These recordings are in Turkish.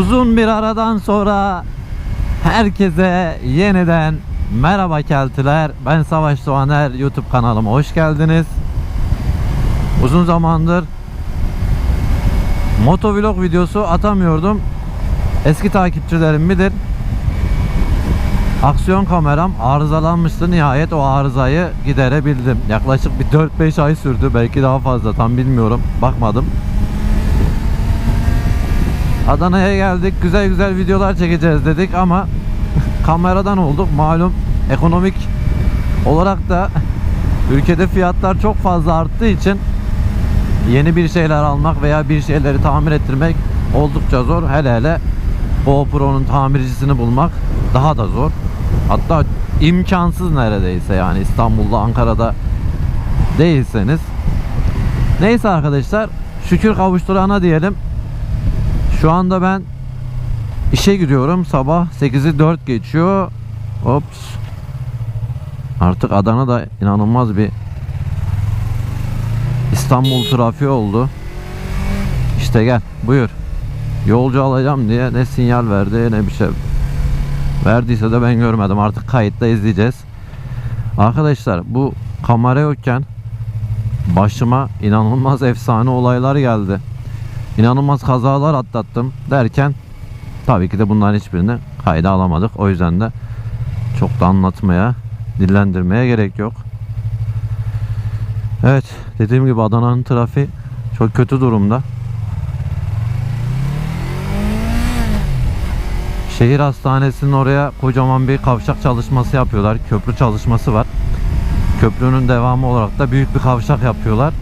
Uzun bir aradan sonra herkese yeniden merhaba keltiler. Ben Savaş Doğaner YouTube kanalıma hoş geldiniz. Uzun zamandır motovlog videosu atamıyordum. Eski takipçilerim bilir. Aksiyon kameram arızalanmıştı. Nihayet o arızayı giderebildim. Yaklaşık bir 4-5 ay sürdü. Belki daha fazla tam bilmiyorum. Bakmadım. Adana'ya geldik. Güzel güzel videolar çekeceğiz dedik ama kameradan olduk. Malum ekonomik olarak da ülkede fiyatlar çok fazla arttığı için yeni bir şeyler almak veya bir şeyleri tamir ettirmek oldukça zor. Hele hele GoPro'nun tamircisini bulmak daha da zor. Hatta imkansız neredeyse yani İstanbul'da, Ankara'da değilseniz. Neyse arkadaşlar şükür kavuşturana diyelim. Şu anda ben işe gidiyorum. Sabah 8'i 4 geçiyor. Ops. Artık Adana'da inanılmaz bir İstanbul trafiği oldu. İşte gel buyur. Yolcu alacağım diye ne sinyal verdi ne bir şey. Verdiyse de ben görmedim. Artık kayıtta izleyeceğiz. Arkadaşlar bu kamera yokken başıma inanılmaz efsane olaylar geldi. İnanılmaz kazalar atlattım derken tabii ki de bunların hiçbirini kayda alamadık. O yüzden de çok da anlatmaya, dillendirmeye gerek yok. Evet, dediğim gibi Adana'nın trafiği çok kötü durumda. Şehir hastanesinin oraya kocaman bir kavşak çalışması yapıyorlar. Köprü çalışması var. Köprünün devamı olarak da büyük bir kavşak yapıyorlar.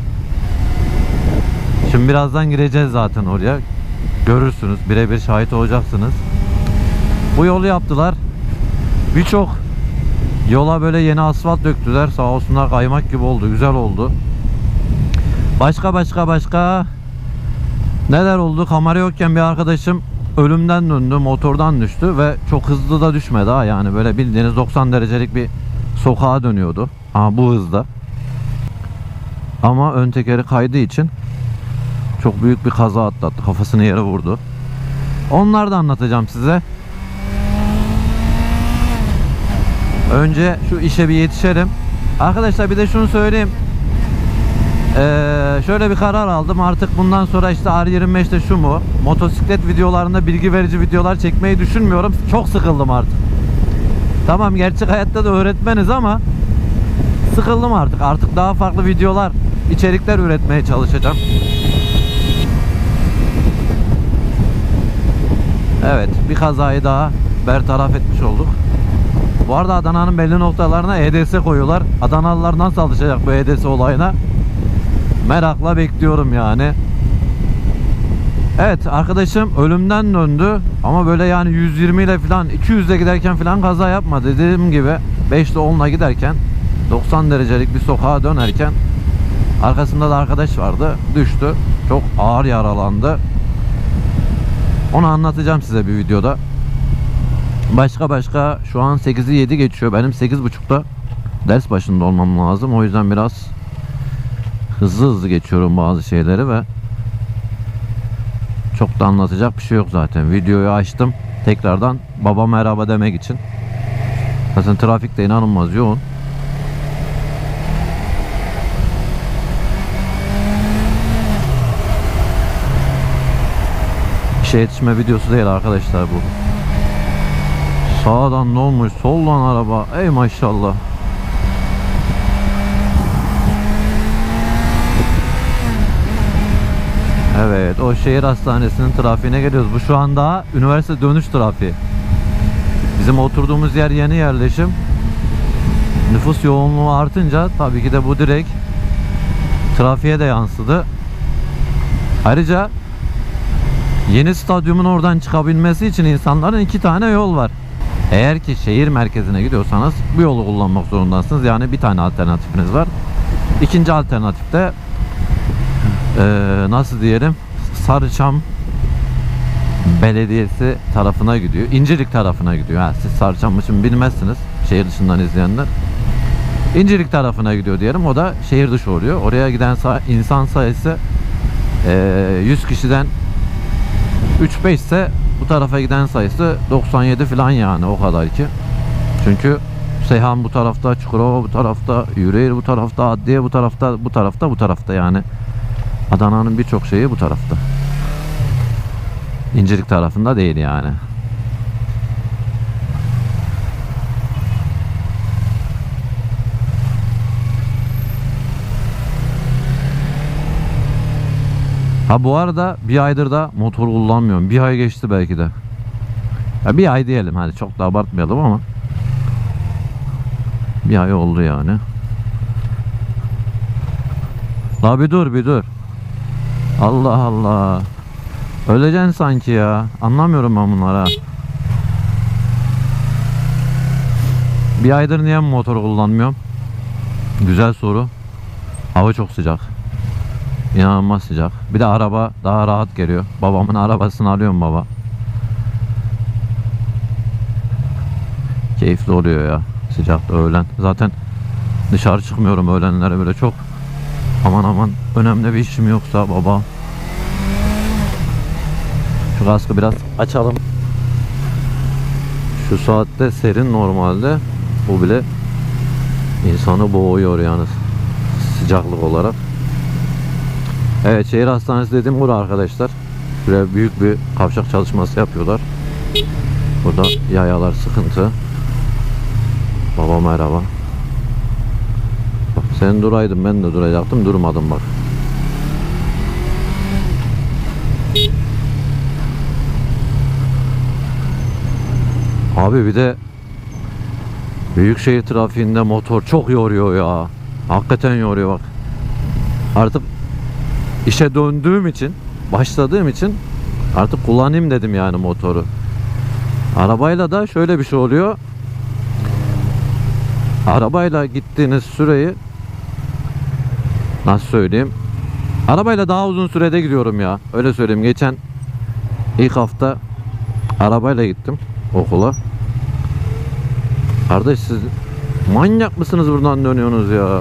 Şimdi birazdan gireceğiz zaten oraya. Görürsünüz, birebir şahit olacaksınız. Bu yolu yaptılar. Birçok yola böyle yeni asfalt döktüler. Sağ olsunlar kaymak gibi oldu, güzel oldu. Başka başka başka neler oldu? Kamera yokken bir arkadaşım ölümden döndü, motordan düştü ve çok hızlı da düşmedi ha yani böyle bildiğiniz 90 derecelik bir sokağa dönüyordu. Ha bu hızda. Ama ön tekeri kaydığı için çok büyük bir kaza atlattı. Kafasını yere vurdu. Onları da anlatacağım size. Önce şu işe bir yetişelim. Arkadaşlar bir de şunu söyleyeyim. Ee, şöyle bir karar aldım. Artık bundan sonra işte R25'te şu mu? Motosiklet videolarında bilgi verici videolar çekmeyi düşünmüyorum. Çok sıkıldım artık. Tamam gerçek hayatta da öğretmeniz ama sıkıldım artık. Artık daha farklı videolar, içerikler üretmeye çalışacağım. Evet bir kazayı daha bertaraf etmiş olduk. Bu arada Adana'nın belli noktalarına EDS koyuyorlar. Adanalılar nasıl alışacak bu EDS olayına? Merakla bekliyorum yani. Evet arkadaşım ölümden döndü ama böyle yani 120 ile falan 200 ile giderken falan kaza yapmadı. Dediğim gibi 5 ile 10 ile giderken 90 derecelik bir sokağa dönerken arkasında da arkadaş vardı. Düştü. Çok ağır yaralandı. Onu anlatacağım size bir videoda. Başka başka şu an 8'i 7 geçiyor. Benim 8.30'da ders başında olmam lazım. O yüzden biraz hızlı hızlı geçiyorum bazı şeyleri ve çok da anlatacak bir şey yok zaten. Videoyu açtım. Tekrardan baba merhaba demek için. Zaten trafik de inanılmaz yoğun. İşe yetişme videosu değil arkadaşlar bu. Sağdan ne olmuş? Soldan araba. Ey maşallah. Evet o şehir hastanesinin trafiğine geliyoruz. Bu şu anda üniversite dönüş trafiği. Bizim oturduğumuz yer yeni yerleşim. Nüfus yoğunluğu artınca tabii ki de bu direkt trafiğe de yansıdı. Ayrıca yeni stadyumun oradan çıkabilmesi için insanların iki tane yol var. Eğer ki şehir merkezine gidiyorsanız bu yolu kullanmak zorundasınız. Yani bir tane alternatifiniz var. İkinci alternatifte eee nasıl diyelim Sarıçam Belediyesi tarafına gidiyor. İncirlik tarafına gidiyor. Ha, siz Sarıçam için bilmezsiniz. Şehir dışından izleyenler. İncirlik tarafına gidiyor diyelim. O da şehir dışı oluyor. Oraya giden sa- insan sayısı eee 100 kişiden 3-5 ise bu tarafa giden sayısı 97 falan yani o kadar ki. Çünkü Seyhan bu tarafta, Çukurova bu tarafta, Yüreğir bu tarafta, Adliye bu tarafta, bu tarafta, bu tarafta yani. Adana'nın birçok şeyi bu tarafta. İncilik tarafında değil yani. Ha bu arada bir aydır da motor kullanmıyorum. Bir ay geçti belki de. Ya bir ay diyelim hadi çok da abartmayalım ama. Bir ay oldu yani. La bir dur bir dur. Allah Allah. Öleceksin sanki ya. Anlamıyorum ben bunlara. Bir aydır niye motor kullanmıyorum? Güzel soru. Hava çok sıcak. İnanılmaz sıcak. Bir de araba daha rahat geliyor. Babamın arabasını alıyorum baba. Keyifli oluyor ya. Sıcakta öğlen. Zaten dışarı çıkmıyorum öğlenlere böyle çok. Aman aman önemli bir işim yoksa baba. Şu kaskı biraz açalım. Şu saatte serin normalde. Bu bile insanı boğuyor yalnız. Sıcaklık olarak. Evet şehir hastanesi dediğim bura arkadaşlar. Böyle büyük bir kavşak çalışması yapıyorlar. Burada yayalar sıkıntı. Baba merhaba. Bak sen duraydın ben de duracaktım durmadım bak. Abi bir de büyükşehir trafiğinde motor çok yoruyor ya. Hakikaten yoruyor bak. Artık işe döndüğüm için, başladığım için artık kullanayım dedim yani motoru. Arabayla da şöyle bir şey oluyor. Arabayla gittiğiniz süreyi nasıl söyleyeyim? Arabayla daha uzun sürede gidiyorum ya. Öyle söyleyeyim. Geçen ilk hafta arabayla gittim okula. Kardeş siz manyak mısınız buradan dönüyorsunuz ya?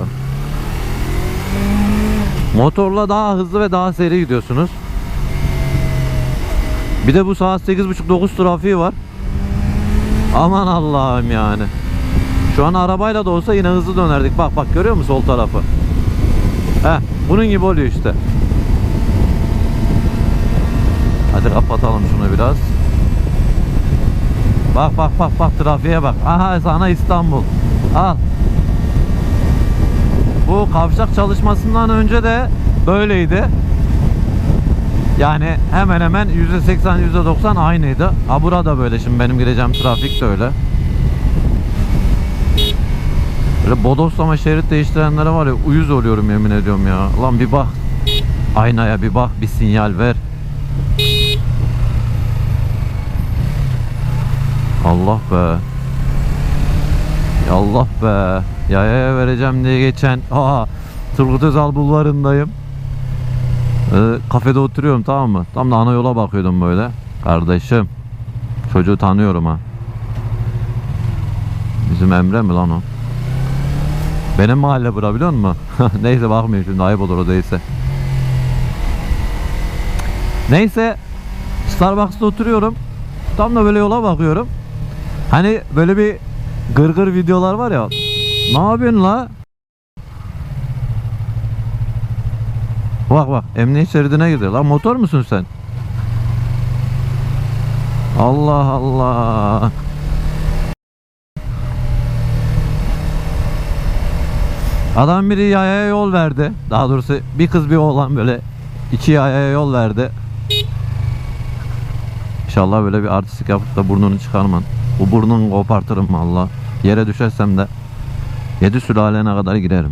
Motorla daha hızlı ve daha seri gidiyorsunuz. Bir de bu saat 8.30-9 trafiği var. Aman Allah'ım yani. Şu an arabayla da olsa yine hızlı dönerdik. Bak bak görüyor musun sol tarafı? Heh, bunun gibi oluyor işte. Hadi kapatalım şunu biraz. Bak bak bak bak trafiğe bak. Aha sana İstanbul. Al. Bu kavşak çalışmasından önce de böyleydi. Yani hemen hemen %80 %90 aynıydı. Ha burada böyle şimdi benim gireceğim trafik de öyle. Böyle bodoslama şerit değiştirenlere var ya uyuz oluyorum yemin ediyorum ya. Lan bir bak. Aynaya bir bak bir sinyal ver. Allah be. Allah be. Yayaya vereceğim diye geçen. Aa, Turgut Özal bulvarındayım. Ee, kafede oturuyorum tamam mı? Tam da ana yola bakıyordum böyle. Kardeşim. Çocuğu tanıyorum ha. Bizim Emre mi lan o? Benim mahalle bura biliyor musun? Neyse bakmayayım şimdi ayıp olur o değilse. Neyse Starbucks'ta oturuyorum. Tam da böyle yola bakıyorum. Hani böyle bir gırgır videolar var ya. Ne yapıyorsun la? Bak bak emniyet şeridine gidiyor. Lan motor musun sen? Allah Allah. Adam biri yayaya yol verdi. Daha doğrusu bir kız bir oğlan böyle iki yayaya yol verdi. İnşallah böyle bir artistik yapıp da burnunu çıkarman. Bu burnunu kopartırım valla. Yere düşersem de yedi sülalene kadar girerim.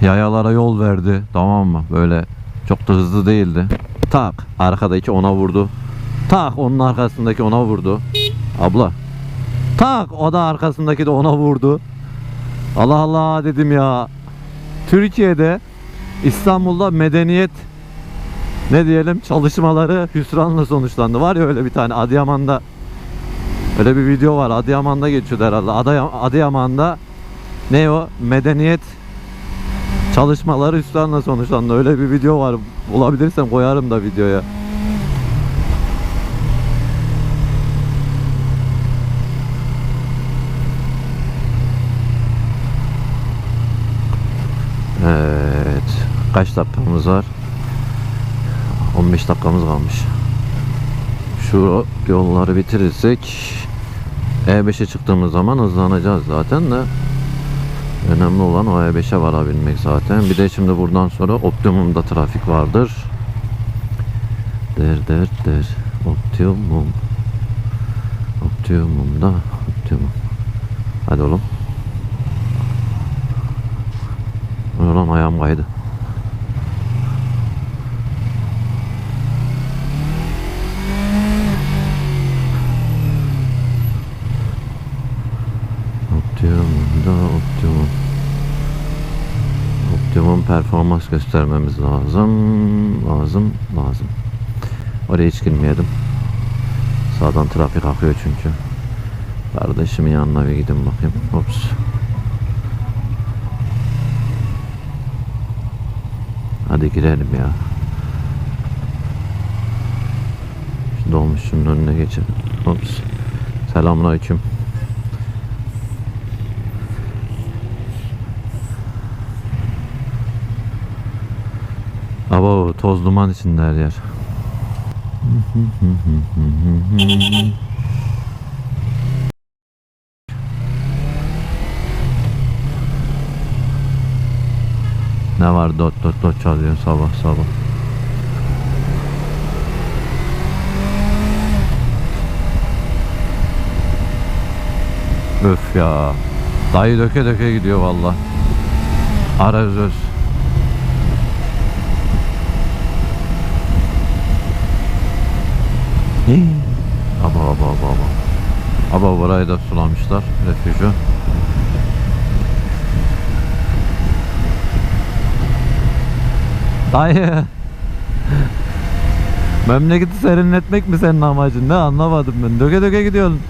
Yayalara yol verdi. Tamam mı? Böyle çok da hızlı değildi. Tak arkadaki ona vurdu. Tak onun arkasındaki ona vurdu. Abla. Tak o da arkasındaki de ona vurdu. Allah Allah dedim ya. Türkiye'de İstanbul'da medeniyet ne diyelim çalışmaları hüsranla sonuçlandı. Var ya öyle bir tane Adıyaman'da Öyle bir video var. Adıyaman'da geçiyordu herhalde. Adıyaman'da ne o? Medeniyet çalışmaları üstlerine sonuçlandı. Öyle bir video var. Bulabilirsem koyarım da videoya. Evet. Kaç dakikamız var? 15 dakikamız kalmış. Şu yolları bitirirsek e5'e çıktığımız zaman hızlanacağız zaten de. Önemli olan o E5'e varabilmek zaten. Bir de şimdi buradan sonra optimumda trafik vardır. Der der der. Optimum. Optimumda optimum. Hadi oğlum. Ulan ayağım kaydı. Optimumda optimum. Optimum performans göstermemiz lazım. Lazım, lazım. Oraya hiç girmeyelim. Sağdan trafik akıyor çünkü. Kardeşimin yanına bir gidin bakayım. Ops. Hadi girelim ya. Şu dolmuşun önüne geçelim. Ops. Selamünaleyküm. Abo toz duman içinde her yer. Ne var dot dot dot çalıyor sabah sabah. Öf ya. Dayı döke döke gidiyor valla. Ara Aba aba aba aba. Aba burayı da sulamışlar. Refüjü. Dayı. Memleketi serinletmek mi senin amacın? Ne anlamadım ben. Döke döke gidiyorsun.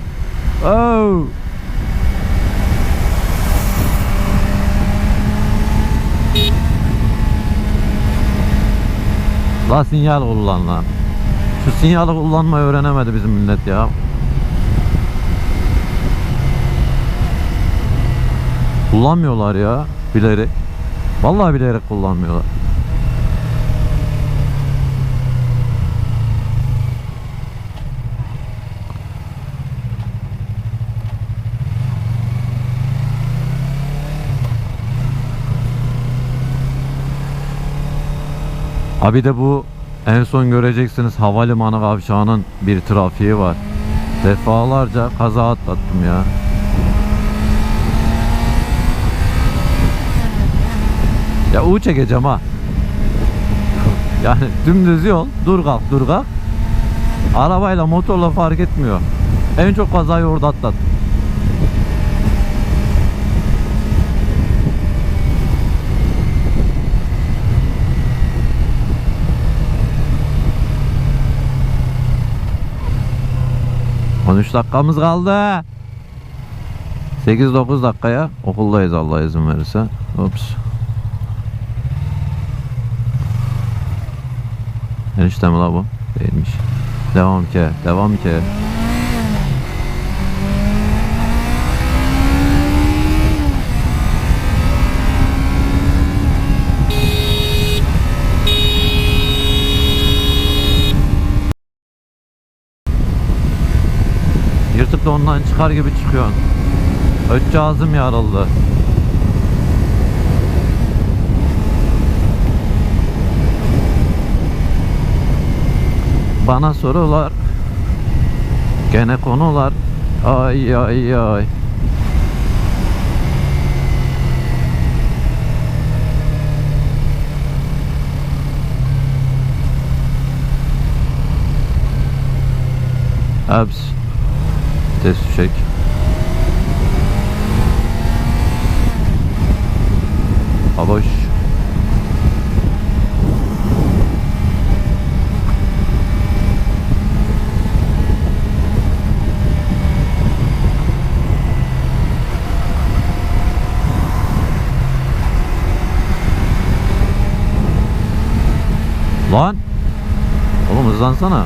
Oh. La sinyal kullan lan. Şu sinyali kullanmayı öğrenemedi bizim millet ya. Kullanmıyorlar ya bilerek. Vallahi bilerek kullanmıyorlar. Abi de bu en son göreceksiniz havalimanı kavşağının bir trafiği var. Defalarca kaza atlattım ya. Ya U çekeceğim ha. Yani dümdüz yol. Dur kalk dur kalk. Arabayla motorla fark etmiyor. En çok kazayı orada atlattım. On üç dakikamız kaldı. 8-9 dakikaya okuldayız Allah izin verirse. Ups. Enişte mi la bu? Değilmiş. Devam ki, devam ki. Da ondan çıkar gibi çıkıyorsun. Ötçe ağzım yarıldı. Bana sorular. Gene konular. Ay ay ay. Abs. Test çek. Aboş. Lan. Oğlum hızlansana.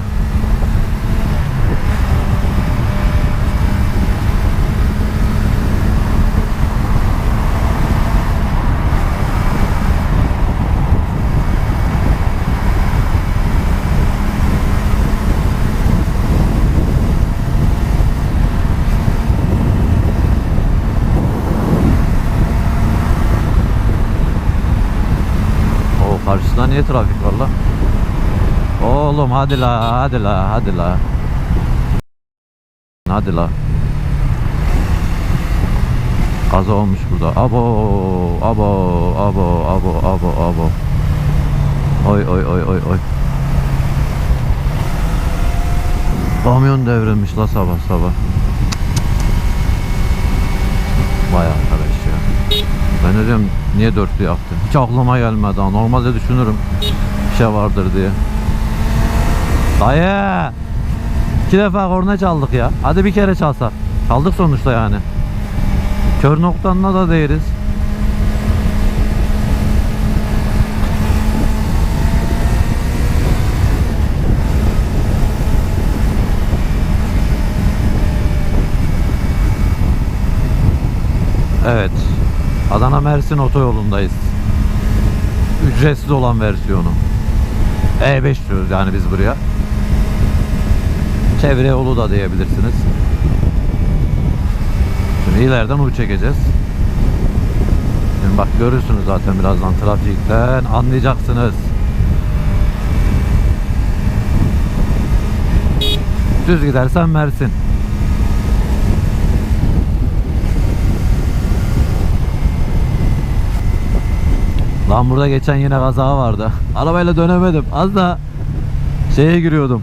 Niye trafik var la? Oğlum hadi la hadi la hadi la. Hadi la. Kaza olmuş burada. Abo abo abo abo abo abo. Oy oy oy oy oy. Kamyon devrilmiş la sabah sabah. Vay arkadaş. Ben de diyorum niye dörtlü yaptı? Hiç aklıma gelmedi. Normalde düşünürüm bir şey vardır diye. Dayı! İki defa korna çaldık ya. Hadi bir kere çalsak. Çaldık sonuçta yani. Kör noktanına da değeriz. Evet. Adana Mersin otoyolundayız. Ücretsiz olan versiyonu. E5 diyoruz yani biz buraya. Çevre yolu da diyebilirsiniz. Şimdi ileriden U çekeceğiz. Şimdi bak görürsünüz zaten birazdan trafikten anlayacaksınız. Düz gidersen Mersin. Lan burada geçen yine kaza vardı. Arabayla dönemedim. Az da şeye giriyordum.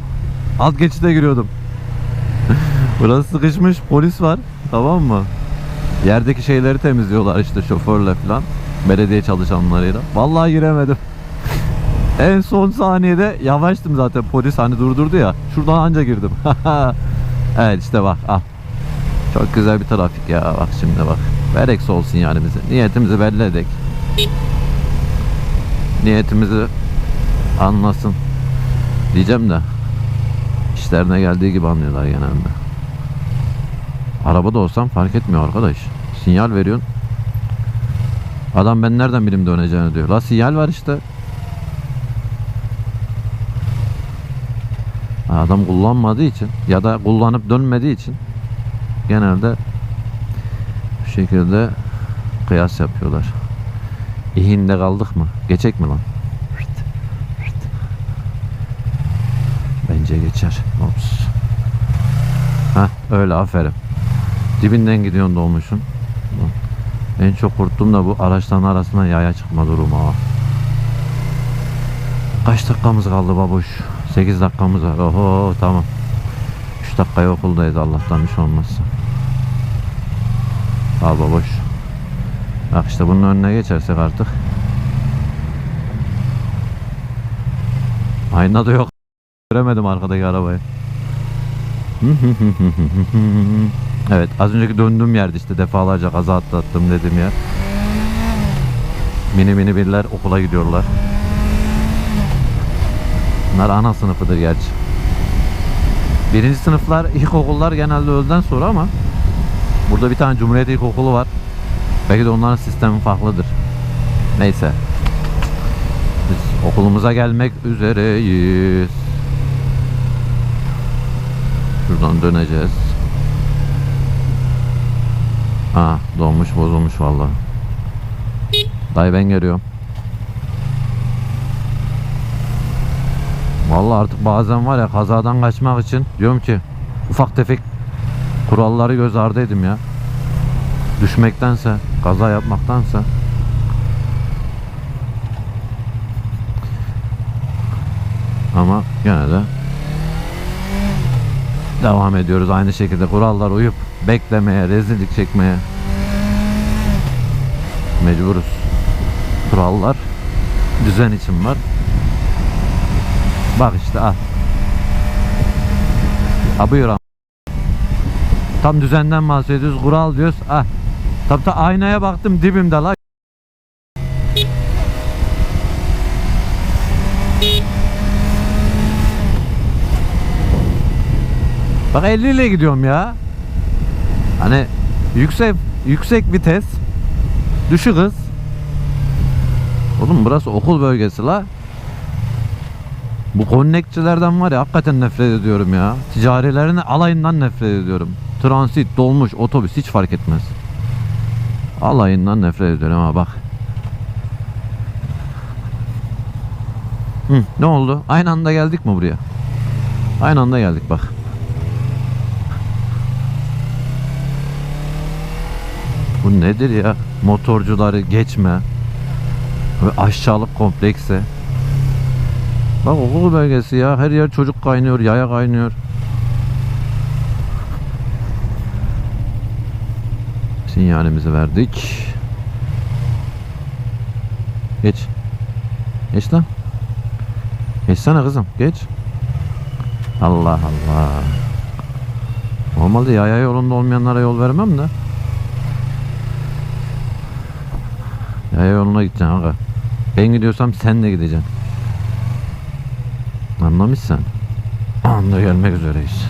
Alt geçide giriyordum. Burası sıkışmış. Polis var. Tamam mı? Yerdeki şeyleri temizliyorlar işte şoförle falan. Belediye çalışanlarıyla. Vallahi giremedim. en son saniyede yavaştım zaten. Polis hani durdurdu ya. Şuradan anca girdim. evet işte bak al. Çok güzel bir trafik ya. Bak şimdi bak. Verex olsun yani bize. Niyetimizi belli edek niyetimizi anlasın diyeceğim de işlerine geldiği gibi anlıyorlar genelde. Arabada olsam fark etmiyor arkadaş. Sinyal veriyorsun. Adam ben nereden bileyim döneceğini diyor. La sinyal var işte. Adam kullanmadığı için ya da kullanıp dönmediği için genelde bu şekilde kıyas yapıyorlar. İhinde kaldık mı? Geçek mi lan? Bence geçer. Ops. Ha öyle aferin. Dibinden gidiyorsun dolmuşun. Lan. En çok korktuğum da bu araçların arasına yaya çıkma durumu ha. Kaç dakikamız kaldı babuş? 8 dakikamız var. Oho tamam. 3 dakikaya okuldayız Allah'tan bir şey olmazsa. Al babuş. Bak işte bunun önüne geçersek artık. Ayna da yok. Göremedim arkadaki arabayı. evet az önceki döndüğüm yerde işte defalarca kaza atlattım dedim ya. Mini mini birler okula gidiyorlar. Bunlar ana sınıfıdır gerçi. Birinci sınıflar ilkokullar genelde öğleden sonra ama burada bir tane Cumhuriyet İlkokulu var. Belki de onların sistemi farklıdır. Neyse. Biz okulumuza gelmek üzereyiz. Şuradan döneceğiz. Ha, donmuş bozulmuş vallahi. Dayı ben geliyorum. Vallahi artık bazen var ya kazadan kaçmak için diyorum ki ufak tefek kuralları göz ardı edim ya düşmektense, kaza yapmaktansa ama gene de devam ediyoruz aynı şekilde kurallar uyup beklemeye, rezillik çekmeye mecburuz. Kurallar düzen için var. Bak işte al. Ha buyur am- Tam düzenden bahsediyoruz. Kural diyoruz. Ah. Tabi ta aynaya baktım dibimde la. Bak 50 ile gidiyorum ya. Hani yüksek yüksek vites düşük hız. Oğlum burası okul bölgesi la. Bu konnekçilerden var ya hakikaten nefret ediyorum ya. Ticarilerini alayından nefret ediyorum. Transit, dolmuş, otobüs hiç fark etmez. Alayından nefret ediyorum ama bak. Hı, ne oldu? Aynı anda geldik mi buraya? Aynı anda geldik bak. Bu nedir ya? Motorcuları geçme. Ve aşağılık kompleksi. Bak okul bölgesi ya. Her yer çocuk kaynıyor, yaya kaynıyor. Sinyalimizi verdik. Geç. Geç lan. Geçsene kızım. Geç. Allah Allah. Normalde yaya yolunda olmayanlara yol vermem de. Yaya yoluna gideceksin aga. Ben gidiyorsam sen de gideceksin. Anlamışsın. Anda gelmek üzereyiz.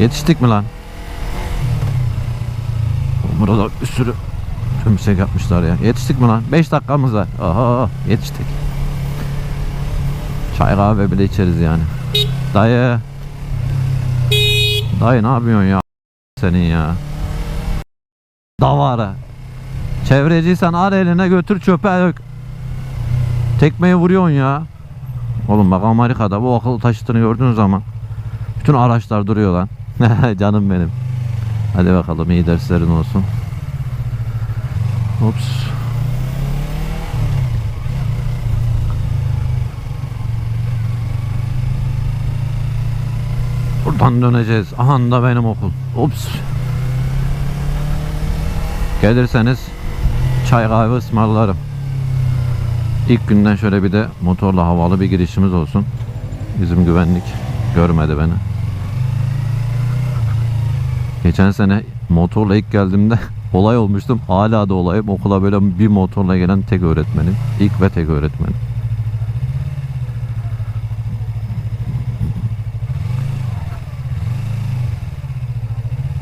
Yetiştik mi lan? Burada bir sürü tümsek yapmışlar ya. Yetiştik mi lan? 5 dakikamız var. Aha yetiştik. Çay kahve bile içeriz yani. Dayı. Dayı ne yapıyorsun ya? Senin ya. Davara. Çevreciysen al eline götür çöpe dök. Tekmeyi vuruyorsun ya. Oğlum bak Amerika'da bu akıl taşıtını gördüğün zaman bütün araçlar duruyor lan. Canım benim. Hadi bakalım iyi derslerin olsun. Ups. Buradan döneceğiz. Aha da benim okul. Ups. Gelirseniz çay kahve ısmarlarım. İlk günden şöyle bir de motorla havalı bir girişimiz olsun. Bizim güvenlik görmedi beni. Geçen sene motorla ilk geldiğimde olay olmuştum. Hala da olayım. Okula böyle bir motorla gelen tek öğretmenim. İlk ve tek öğretmenim.